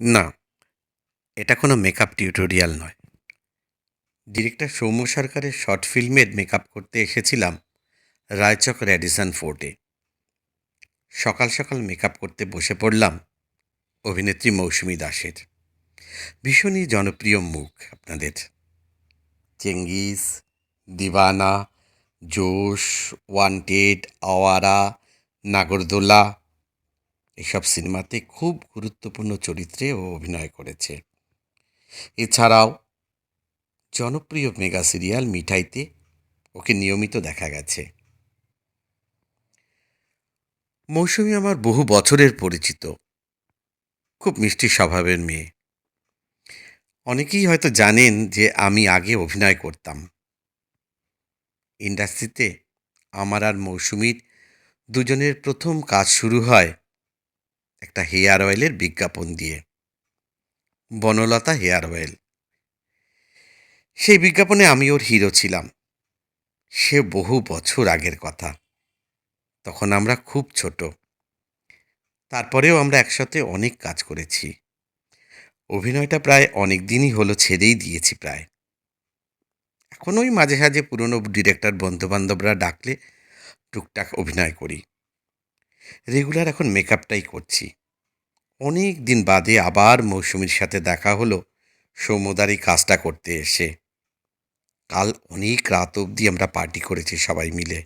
না, এটা কোনো মেকআপ টিউটোরিয়াল নয়। ডিরেক্টর সৌম্য সরকারের শর্ট ফিল্মের মেকআপ করতে এসেছিলাম রায়চক র্যাডিসন ফোর্টে সকাল সকাল মেকআপ করতে বসে পড়লাম অভিনেত্রী মৌসুমী দাসের। ভীষণই জনপ্রিয় মুখ আপনাদের। চেঙ্গিস, দিবানা, জোশ, ওয়ান্টেড, আওয়ারা, নাগরদোলা এসব সিনেমাতে খুব গুরুত্বপূর্ণ চরিত্রে ও অভিনয় করেছে। এছাড়াও জনপ্রিয় মেগা সিরিয়াল মিঠাইতে ওকে নিয়মিত দেখা গেছে। মৌসুমি আমার বহু বছরের পরিচিত, খুব মিষ্টি স্বভাবের মেয়ে। অনেকেই হয়তো জানেন যে আমি আগে অভিনয় করতাম। ইন্ডাস্ট্রিতে আমার আর মৌসুমীর দুজনের প্রথম কাজ শুরু হয় একটা হেয়ার অয়েলের বিজ্ঞাপন দিয়ে। Banalata hair oil. সেই বিজ্ঞাপনে আমি ওর হিরো ছিলাম। সে বহু বছর আগের কথা। তখন আমরা খুব ছোট। তারপরেও আমরা একসাথে অনেক কাজ করেছি। অভিনয়টা প্রায় অনেক দিনই হলো ছেড়েই দিয়েছি প্রায়। এখন ওই মাঝে সাঝে পুরনো ডিরেক্টর বন্ধুবান্ধবরা ডাকলে টুকটাক অভিনয় করি। রেগুলার এখন মেকআপটাই করছি। অনেক দিন বাদে আবার মৌসুমীর সাথে দেখা হলো সৌমদার কাজটা করতে এসে। কাল অনেক রাত অবধি আমরা পার্টি করেছি সবাই মিলে।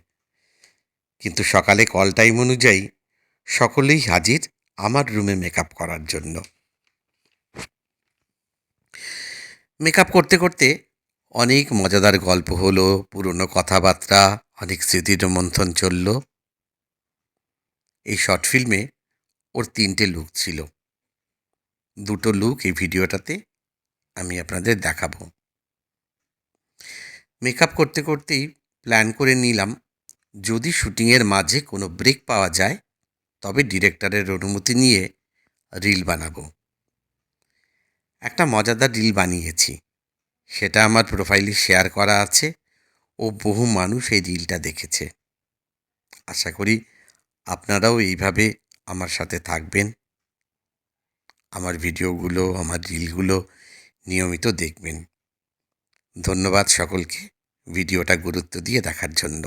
কিন্তু সকালে কল টাইম অনুযায়ী সকলেই হাজির আমার রুমে মেকআপ করার জন্য। মেকআপ করতে করতে অনেক মজাদার গল্প হলো, পুরনো কথাবার্তা, অনেক স্মৃতির মন্থন চলল। এই শর্ট ফিল্মে ওর তিনটে লুক ছিল। দুটো লুক এই ভিডিওটাতে আমি আপনাদের দেখাবো। মেকআপ করতে করতেই প্ল্যান করে নিলাম, যদি শুটিংয়ের মাঝে কোনো ব্রেক পাওয়া যায়, তবে ডিরেক্টরের অনুমতি নিয়ে রিল বানাবো। একটা মজাদার রিল বানিয়েছি, সেটা আমার প্রোফাইলে শেয়ার করা আছে, ও বহু মানুষ এই রিলটা দেখেছে। আশা করি আপনারাও এইভাবে আমার সাথে থাকবেন। আমার ভিডিওগুলো, আমার রিলগুলো নিয়মিত দেখবেন। ধন্যবাদ সকলকে ভিডিওটা গুরুত্ব দিয়ে দেখার জন্য।